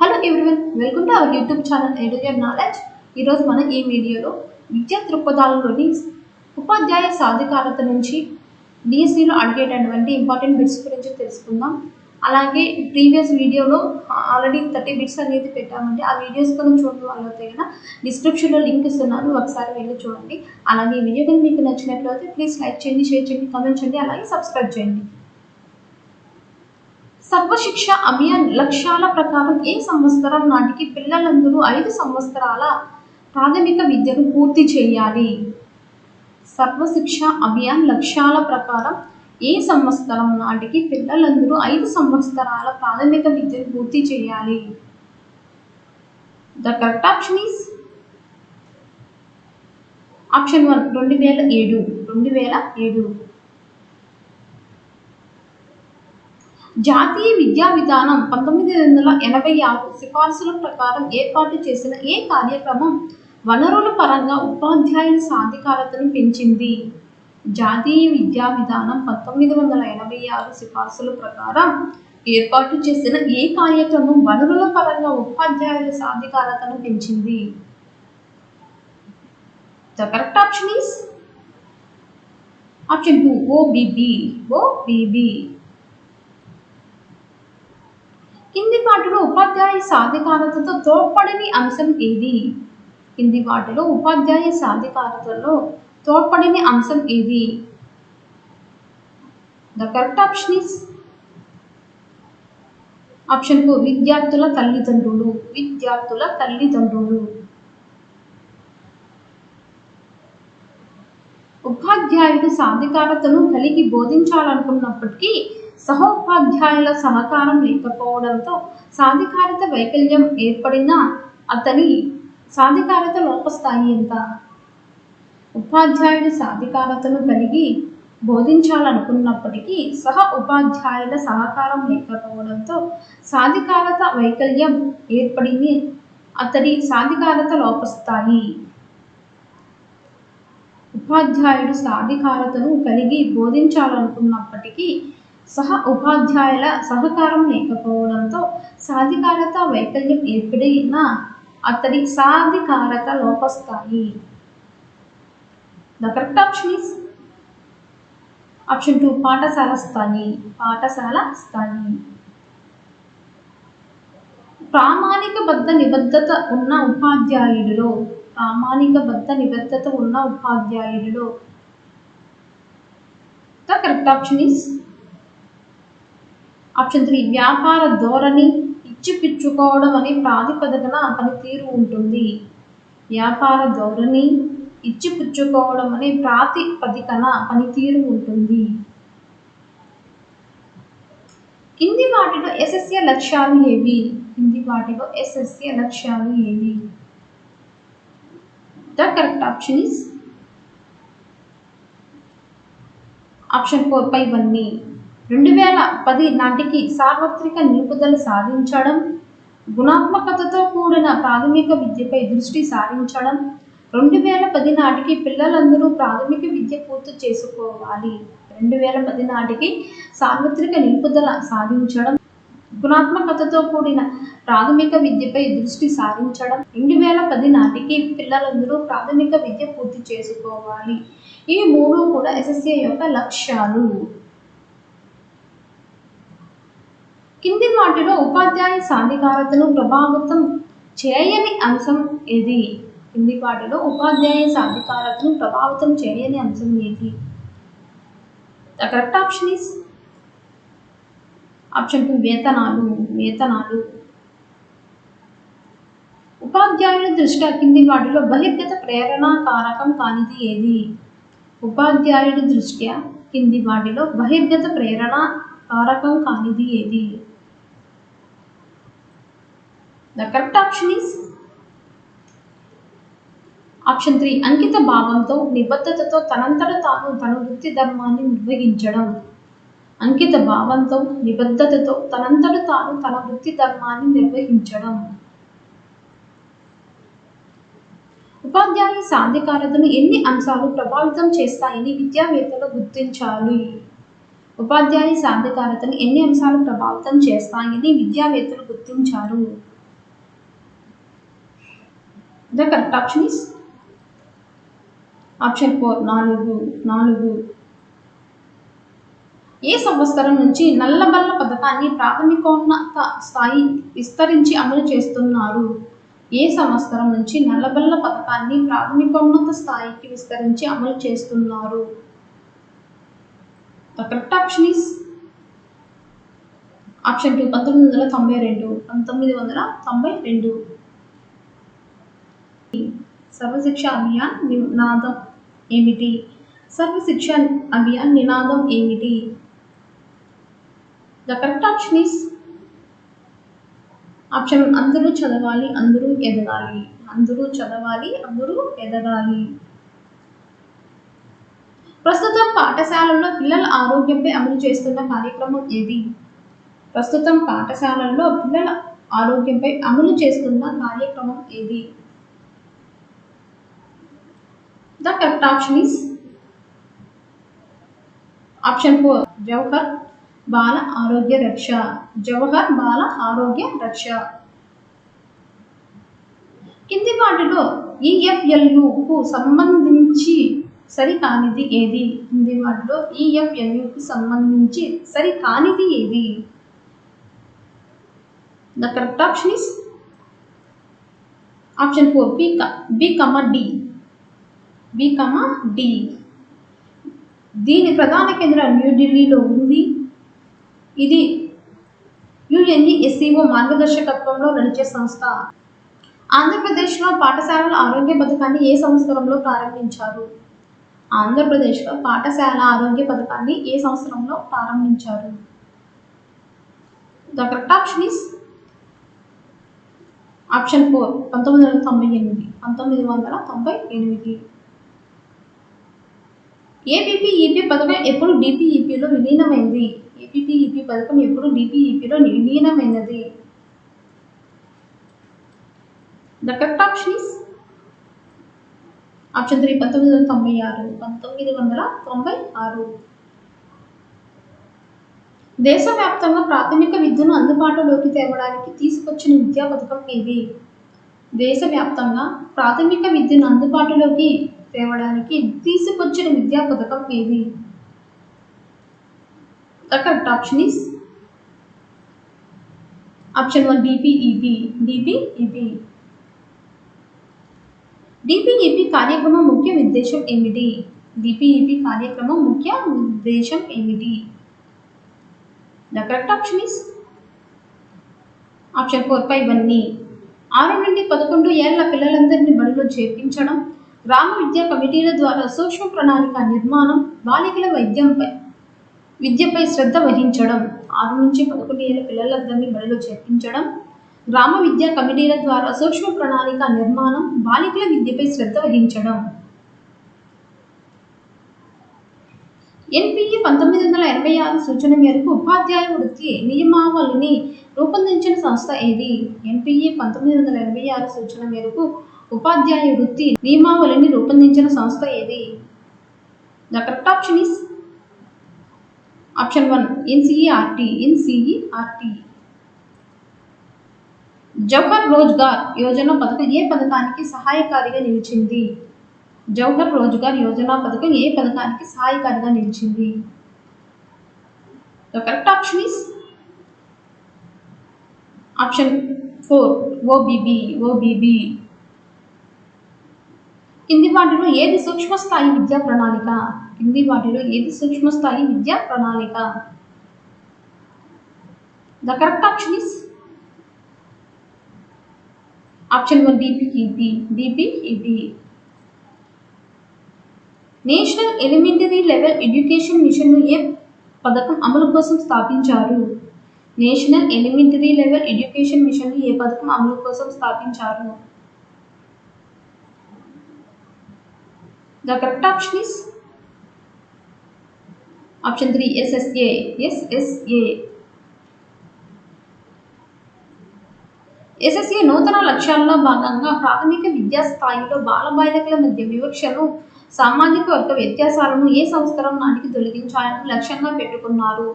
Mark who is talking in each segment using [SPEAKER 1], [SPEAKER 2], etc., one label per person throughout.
[SPEAKER 1] Hello everyone welcome to our YouTube channel educate knowledge ఈరోజు మనం ఈ వీడియోలో విద్యా దృక్పథాలలోని ఉపాధ్యాయ సాధికారత నుంచి డిఎస్సిలో అడిగేటటువంటి ఇంపార్టెంట్ బిట్స్ గురించి తెలుసుకుందాం. అలాగే ప్రీవియస్ వీడియోలో ఆల్రెడీ థర్టీ బిట్స్ అనేది పెట్టామండి ఆ వీడియోస్ కూడా చూడడం వల్ల కదా డిస్క్రిప్షన్లో లింక్ ఇస్తున్నాను ఒకసారి వెళ్ళి చూడండి. అలాగే ఈ వీడియో కనుక మీకు నచ్చినట్లయితే ప్లీజ్ లైక్ చేయండి షేర్ చేయండి కామెంట్ చేయండి అలాగే సబ్స్క్రైబ్ చేయండి. సర్వశిక్ష అభియాన్ లక్ష్యాల ప్రకారం ఏ సంవత్సరం నాటికి పిల్లలందరూ ఐదు సంవత్సరాల ప్రాథమిక విద్యను పూర్తి చేయాలి? సర్వశిక్ష అభియాన్ లక్ష్యాల ప్రకారం ఏ సంవత్సరం నాటికి పిల్లలందరూ ఐదు సంవత్సరాల ప్రాథమిక విద్యను పూర్తి చేయాలి? The correct option is option one రెండు వేల ఏడు. రెండు వేల ఏడు. జాతీయ విద్యా విధానం పంతొమ్మిది వందల ఎనభై ఆరు సిఫార్సుల ప్రకారం ఏర్పాటు చేసిన ఏ కార్యక్రమం వనరుల పరంగా ఉపాధ్యాయుల సాధికారతను పెంచింది? జాతీయ విద్యా విధానం పంతొమ్మిది వందల ఎనభై ఆరు సిఫార్సుల ప్రకారం ఏర్పాటు చేసిన ఏ కార్యక్రమం వనరుల పరంగా ఉపాధ్యాయుల సాధికారతను పెంచింది? The correct option is option two OBB OBB కింది వాటిలో ఉపాధ్యాయ సాధికారతతో తోడ్పడని అంశం ఏది? కింది వాటిలో ఉపాధ్యాయ సాధికారతలో తోడ్పడని అంశం ఏది? ద కరెక్ట్ ఆప్షన్ ఇస్ ఆప్షన్కు విద్యార్థుల తల్లిదండ్రులు. విద్యార్థుల తల్లిదండ్రులు. ఉపాధ్యాయుడు సాధికారతను కలిగి బోధించాలనుకున్నప్పటికీ సహోపాధ్యాయుల సహకారం లేకపోవడంతో సాధికారత వైకల్యం ఏర్పడినా అతని సాధికారత లోపస్థాయి ఎంత? ఉపాధ్యాయుడి సాధికారతను కలిగి బోధించాలనుకున్నప్పటికీ సహ ఉపాధ్యాయుల సహకారం లేకపోవడంతో సాధికారత వైకల్యం ఏర్పడింది అతడి సాధికారత లోపస్థాయి. ఉపాధ్యాయుడు సాధికారతను కలిగి బోధించాలనుకున్నప్పటికీ సహ ఉపాధ్యాయుల సహకారం లేకపోవడంతో సాధికారత వైకల్యం ఏర్పడిన అతడి సాధికారత లోపస్థాయి. The correct option is option two పాఠశాల స్థాయి పాఠశాల స్థాయి. ప్రామాణిక బద్ధ నిబద్ధత ఉన్న ఉపాధ్యాయుడిలో ప్రామాణిక బద్ధ నిబద్ధత ఉన్న ఉపాధ్యాయుడిలో the correct option is option three వ్యాపార ధోరణి ఇచ్చిపుచ్చుకోవడం అనే ప్రాతిపదికన పనితీరు ఉంటుంది. వ్యాపార ధోరణి ఇచ్చిపుచ్చుకోవడం అనే ప్రాతిపదికన పనితీరు ఉంటుంది. కింది వాటిలో ఎస్ఎస్ఏ లక్ష్యాలు ఏవి? కింది వాటిలో ఎస్ఎస్ఏ లక్ష్యాలు ఏవి? The correct option is option four పై ఇవన్నీ రెండు వేల పది నాటికి సార్వత్రిక నిలుపుదల సాధించడం గుణాత్మకతతో కూడిన ప్రాథమిక విద్యపై దృష్టి సారించడం రెండు వేల పది నాటికి పిల్లలందరూ ప్రాథమిక విద్య పూర్తి చేసుకోవాలి. రెండు వేల పది నాటికి సార్వత్రిక నిలుపుదల సాధించడం గుణాత్మకతతో కూడిన ప్రాథమిక విద్యపై దృష్టి సారించడం రెండు వేల పది నాటికి పిల్లలందరూ ప్రాథమిక విద్య పూర్తి చేసుకోవాలి. ఈ మూడు కూడా ఎస్ఎస్ఏ యొక్క లక్ష్యాలు. కింది వాటిలో ఉపాధ్యాయ సాధికారతను ప్రభావితం చేయని అంశం ఏది? కింది వాటిలో ఉపాధ్యాయ సాధికారతను ప్రభావితం చేయని అంశం ఏది? The correct option is option two వేతనాలు వేతనాలు. ఉపాధ్యాయుల దృష్ట్యా కింది వాటిలో బహిర్గత ప్రేరణ కారకం కానిది ఏది? ఉపాధ్యాయుడి దృష్ట్యా కింది వాటిలో బహిర్గత ప్రేరణ కారకం కానిది ఏది? The correct option is option three అంకిత భావంతో నిబద్ధతతో తనంతట తాను తన వృత్తి ధర్మాన్ని నిర్వహించడం. అంకిత భావంతో నిబద్ధతతో తనంతట తాను తన వృత్తి ధర్మాన్ని నిర్వహించడం. ఉపాధ్యాయ సాధికారతను ఎన్ని అంశాలు ప్రభావితం చేస్తాయని విద్యావేత్తలు గుర్తించాలి. ఉపాధ్యాయ సాధికారతను ఎన్ని అంశాలు ప్రభావితం చేస్తాయని విద్యావేత్తలు గుర్తించారు. The correct option is option four నాలుగు నాలుగు. ఏ సంవత్సరం నుంచి నల్లబల్ల పథకాన్ని ప్రాథమికోన్నత స్థాయి విస్తరించి అమలు చేస్తున్నారు? ఏ సంవత్సరం నుంచి నల్లబల్ల పథకాన్ని ప్రాథమికోన్నత స్థాయికి విస్తరించి అమలు చేస్తున్నారు? The correct option is option two పంతొమ్మిది వందల తొంభై రెండు. పంతొమ్మిది వందల తొంభై రెండు. సర్వశిక్ష అభియాన్ నినాదం ఏమిటి? సర్వశిక్ష అభియాన్ నినాదం ఏమిటి? The correct option is option అందరూ చదవాలి అందరూ ఎదగాలి. అందరూ చదవాలి అందరూ ఎదగాలి. ప్రస్తుతం పాఠశాలల్లో పిల్లల ఆరోగ్యంపై అమలు చేస్తున్న కార్యక్రమం ఏది? ప్రస్తుతం పాఠశాలల్లో పిల్లల ఆరోగ్యంపై అమలు చేస్తున్న కార్యక్రమం ఏది? The correct option is option four Jawahar Bala Arogya Raksha Jawahar బాల ఆరోగ్య రక్ష కింది వాటిలో ఈఎఫ్ఎల్యుకు సంబంధించి సరికానిది ఏది? కింది వాటిలో ఈఎఫ్ఎల్యుకు సంబంధించి సరికానిది ఏది? The correct option is option four B B comma D B comma D దీని ప్రధాన కేంద్రం న్యూఢిల్లీలో ఉంది. ఇది యుఎన్ఈఎస్ఈఓ మార్గదర్శకత్వంలో నడిచే సంస్థ. ఆంధ్రప్రదేశ్లో పాఠశాలల ఆరోగ్య పథకాన్ని ఏ సంవత్సరంలో ప్రారంభించారు? ఆంధ్రప్రదేశ్లో పాఠశాల ఆరోగ్య పథకాన్ని ఏ సంవత్సరంలో ప్రారంభించారు? The correct option is option four పంతొమ్మిది వందల తొంభై ఎనిమిది పంతొమ్మిది వందల తొంభై ఎనిమిది. ఏపీపీఈపీ పథకం ఎప్పుడు డిపిఈపిలో విలీనమైంది? ఏపీపీఈపీ పథకం ఎప్పుడు డిపిఈపిలో విలీనమైనది? The correct option is option three పంతొమ్మిది వందల తొంభై ఆరు. పంతొమ్మిది వందల తొంభై ఆరు. దేశవ్యాప్తంగా ప్రాథమిక విద్యను అందుబాటులోకి తేవడానికి తీసుకొచ్చిన విద్యా పథకం ఏది? దేశవ్యాప్తంగా ప్రాథమిక విద్యను అందుబాటులోకి తేవడానికి తీసుకొచ్చిన విద్యా పథకం ఏది? The correct option is option one DPEP DPEP DPEP కార్యక్రమం ముఖ్య ఉద్దేశం ఏమిటి? డిపిఈపి కార్యక్రమం ముఖ్య ఉద్దేశం ఏమిటి? The correct option is option four పై ఇవన్నీ ఆరు నుండి పదకొండు ఏళ్ళ పిల్లలందరినీ బడిలో చేర్పించడం గ్రామ విద్యా కమిటీల ద్వారా సూక్ష్మ ప్రణాళిక నిర్మాణం బాలికల వైద్యంపై విద్యపై శ్రద్ధ వహించడం ఆరు నుంచి పదకొండు ఏళ్ళ పిల్లలందరినీ బడిలో చేర్పించడం గ్రామ విద్యా కమిటీల ద్వారా సూక్ష్మ ప్రణాళిక నిర్మాణం బాలికల విద్యపై శ్రద్ధ వహించడం. ఎన్పిఈ పంతొమ్మిది వందల ఎనభై ఆరు సూచన మేరకు ఉపాధ్యాయ వృత్తి నియమావళిని రూపొందించిన సంస్థ ఏది? ఎన్పిఈ పంతొమ్మిది వందల ఎనభై ఆరు సూచన మేరకు ఉపాధ్యాయ వృత్తి నియమావళిని రూపొందించిన సంస్థ ఏది? The correct option is option one NCERT NCERT Jawahar Rozgar Yojana పథకం ఏ పథకానికి సహాయకారిగా నిలిచింది? జవహర్ రోజ్గార్ యోజన పథకం ఏ పథకానికి సహాయకారిగా నిలిచింది? The correct option is option four OBB OBB కింది వాటిలో ఏది సూక్ష్మ స్థాయి విద్యా ప్రణాళిక? కింది వాటిలో ఏది సూక్ష్మ స్థాయి విద్యా ప్రణాళిక? The correct option is? Option one DPEP DPEP national elementary level education మిషన్ను ఏ పథకం అమలు కోసం స్థాపించారు? నేషనల్ ఎలిమెంటరీ లెవెల్ ఎడ్యుకేషన్ మిషన్ను ఏ పథకం అమలు కోసం స్థాపించారు? The correct option is option three SSA SSA SSA నూతన లక్ష్యాల్లో భాగంగా ప్రాథమిక విద్యా స్థాయిలో బాలబాలికల మధ్య వివక్షను సామాజిక వర్గ వ్యత్యాసాలను ఏ సంవత్సరం నాటికి తొలగించాలని లక్ష్యంగా పెట్టుకున్నారు.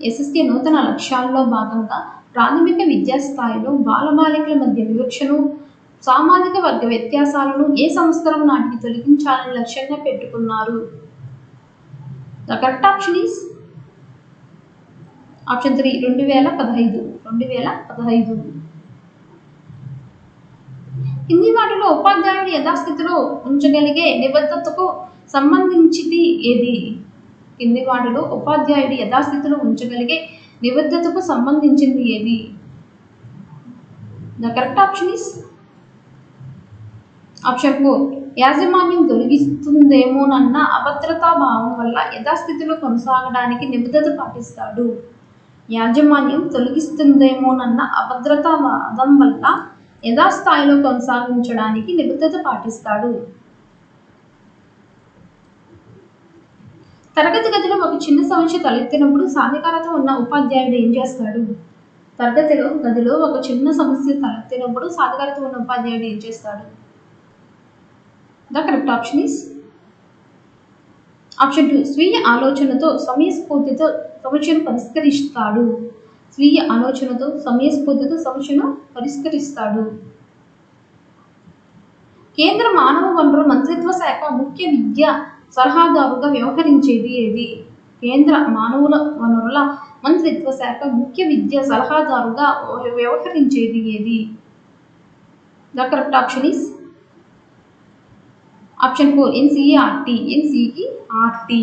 [SPEAKER 1] ఎస్ఎస్కే నూతన లక్ష్యాల్లో భాగంగా ప్రాథమిక విద్యా స్థాయిలో బాలబాలికల మధ్య వివక్షను సామాజిక వర్గ వ్యత్యాసాలను ఏ సంవత్సరం నాటికి తొలగించాలని లక్ష్యంగా పెట్టుకున్నారు? The correct option is option three రెండు వేల పదహైదు. రెండు వేల పదహైదు. కింది వాటిలో ఉపాధ్యాయుడి యథాస్థితిలో ఉంచగలిగే నిబద్ధతకు సంబంధించింది ఏది? కింది వాటిలో ఉపాధ్యాయుడి యథాస్థితిలో ఉంచగలిగే నిబద్ధతకు సంబంధించింది ఏది? The correct option is option four యాజమాన్యం తొలగిస్తుందేమోనన్న అభద్రతా భావం వల్ల యథాస్థితిలో కొనసాగడానికి నిబద్ధత పాటిస్తాడు. యాజమాన్యం తొలగిస్తుందేమోనన్న అభద్రతా వాదం వల్ల యథాస్థాయిలో కొనసాగించడానికి నిబద్ధత పాటిస్తాడు. తరగతి గదిలో ఒక చిన్న సమస్య తలెత్తినప్పుడు సాధికారత ఉన్న ఉపాధ్యాయుడు ఏం చేస్తాడు? తరగతిలో గదిలో ఒక చిన్న సమస్య తలెత్తినప్పుడు సాధికారత ఉన్న ఉపాధ్యాయుడు ఏం చేస్తాడు? The correct option is option two స్వీయ ఆలోచనతో సమయస్ఫూర్తితో సమస్యను పరిష్కరిస్తాడు. స్వీయ ఆలోచనతో సమయస్ఫూర్తితో సమస్యను పరిష్కరిస్తాడు. కేంద్ర మానవ వనరుల మంత్రిత్వ శాఖ ముఖ్య విద్య సలహాదారుగా వ్యవహరించేది ఏది? కేంద్ర మానవుల వనరుల మంత్రిత్వ శాఖ ముఖ్య విద్య సలహాదారుగా వ్యవహరించేది ఏది? The correct option is option four N C R T N C E R T